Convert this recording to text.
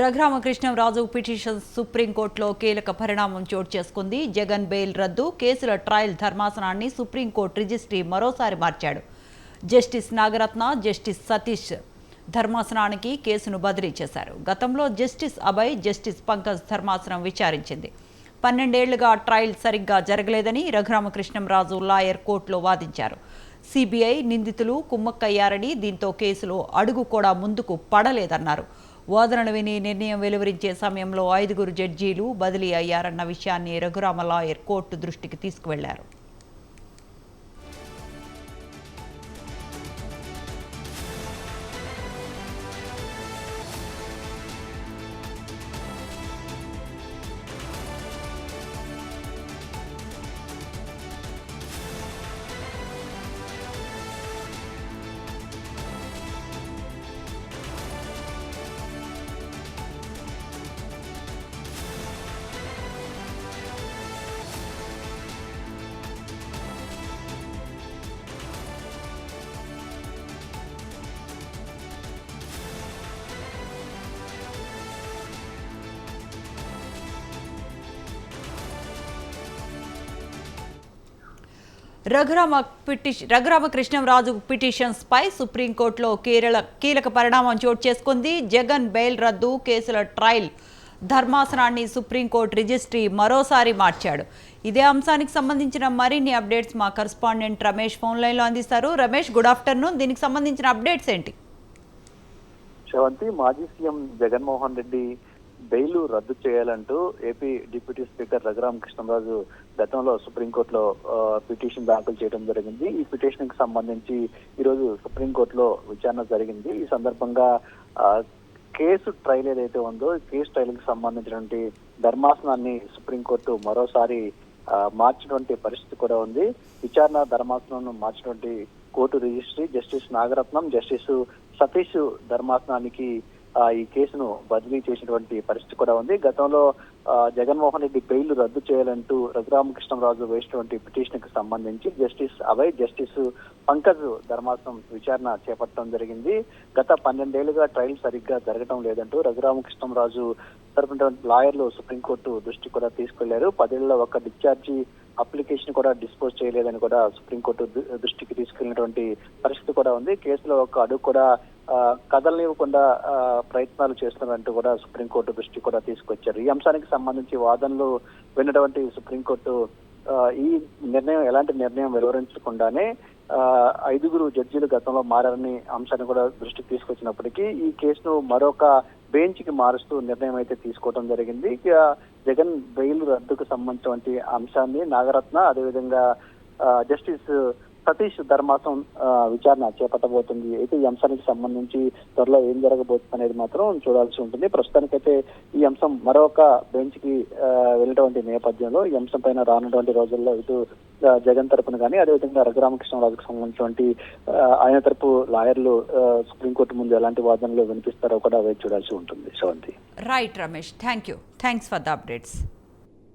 Raghurama Krishnam Raju petition సుప్రీంకోర్టులో కీలక పరిణామం చోటు చేసుకుంది. జగన్ బెయిల్ రద్దు కేసుల ట్రయల్ ధర్మాసనాన్ని సుప్రీంకోర్టు రిజిస్ట్రీ మరోసారి మార్చాడు. జస్టిస్ నాగరత్న జస్టిస్ సతీష్ ధర్మాసనానికి కేసును బదిలీ చేశారు. గతంలో జస్టిస్ అభయ్ జస్టిస్ పంకజ్ ధర్మాసనం విచారించింది. పన్నెండేళ్ళుగా ట్రయల్ సరిగ్గా జరగలేదని రఘురామకృష్ణంరాజు లాయర్ కోర్టులో వాదించారు. సిబిఐ నిందితులు కుమ్మక్కయ్యారని దీంతో కేసులో అడుగు కూడా ముందుకు పడలేదన్నారు. వాదనలు విని నిర్ణయం వెలువరించే సమయంలో ఐదుగురు జడ్జీలు బదిలీ అయ్యారన్న విషయాన్ని రఘురామ లాయర్ కోర్టు దృష్టికి తీసుకువెళ్ళారు. రఘురామ పిటిష్ రఘురామకృష్ణంరాజు పిటిషన్స్ పై సుప్రీంకోర్టులో కేరళ కీలక పరిణామం చోటు చేసుకుంది. జగన్ బెయిల్ రద్దు కేసుల ట్రయల్. ధర్మాసనాన్ని సుప్రీంకోర్టు రిజిస్ట్రీ మరోసారి మార్చాడు. ఇదే అంశానికి సంబంధించిన మరిన్ని అప్డేట్స్ మా కరస్పాండెంట్ రమేష్ ఫోన్ లైన్లో అందిస్తారు. Ramesh good afternoon. దీనికి సంబంధించిన అప్డేట్స్ ఏంటి? శ్రవంతి మాజీ సీఎం జగన్మోహన్ రెడ్డి బెయిల్ రద్దు చేయాలంటూ AP deputy speaker Raghurama Krishnaraju గతంలో సుప్రీంకోర్టులో పిటిషన్ దాఖలు చేయడం జరిగింది. ఈ పిటిషన్కి సంబంధించి ఈరోజు సుప్రీంకోర్టులో విచారణ జరిగింది. ఈ సందర్భంగా కేసు ట్రయల్ ఏదైతే ఉందో కేసు ట్రయల్కి సంబంధించినటువంటి ధర్మాసనాన్ని సుప్రీంకోర్టు మరోసారి మార్చినటువంటి పరిస్థితి కూడా ఉంది. విచారణ ధర్మాసనం మార్చినటువంటి court registry justice Nagarathnam justice Satish ధర్మాసనానికి ఈ కేసును బదిలీ చేసినటువంటి పరిస్థితి కూడా ఉంది. గతంలో జగన్మోహన్ రెడ్డి బెయిల్ రద్దు చేయాలంటూ రఘురామకృష్ణరాజు వేసినటువంటి పిటిషన్కు సంబంధించి జస్టిస్ అభయ్ జస్టిస్ పంకజ్ ధర్మాసనం విచారణ చేపట్టడం జరిగింది. గత పన్నెండేళ్ళుగా ట్రయల్ సరిగ్గా జరగడం లేదంటూ రఘురామకృష్ణరాజు తరపున లాయర్లు సుప్రీంకోర్టు దృష్టి కూడా తీసుకెళ్ళారు. పదేళ్ళలో ఒక డిశ్చార్జి అప్లికేషన్ కూడా డిస్పోజ్ చేయలేదని కూడా సుప్రీంకోర్టు దృష్టికి తీసుకెళ్ళినటువంటి పరిస్థితి కూడా ఉంది. కేసులో ఒక అడుగు కూడా కదలనివ్వకుండా ఆ, ప్రయత్నాలు చేస్తున్నట్టు కూడా సుప్రీంకోర్టు దృష్టి కూడా తీసుకొచ్చారు. ఈ అంశానికి సంబంధించి వాదనలు విన్నటువంటి సుప్రీంకోర్టు ఈ నిర్ణయం ఎలాంటి నిర్ణయం వెలువరించకుండానే ఆ, ఐదుగురు జడ్జీలు గతంలో మారని అంశాన్ని కూడా దృష్టికి తీసుకొచ్చినప్పటికీ ఈ కేసును మరొక బెంచ్కి మారుస్తూ నిర్ణయం అయితే తీసుకోవడం జరిగింది. ఇక జగన్ బెయిల్ రద్దుకు సంబంధించినటువంటి అంశాన్ని నాగరత్న అదేవిధంగా ఆ, జస్టిస్ సతీష్ ధర్మాసం విచారణ చేపట్టబోతుంది. అయితే ఈ అంశానికి సంబంధించి త్వరలో ఏం జరగబోతుంది అనేది మాత్రం చూడాల్సి ఉంటుంది. ప్రస్తుతానికైతే ఈ అంశం మరొక బెంచ్కి వెళ్ళినటువంటి నేపథ్యంలో ఈ అంశం పైన రానటువంటి రోజుల్లో ఇటు జగన్ తరపున కానీ అదేవిధంగా రఘురామకృష్ణరాజుకు సంబంధించినటువంటి ఆయన తరపు లాయర్లు సుప్రీంకోర్టు ముందు ఎలాంటి వాదనలు వినిపిస్తారో కూడా వేచి చూడాల్సి ఉంటుంది. Sravanthi right Ramesh thank you thanks for the updates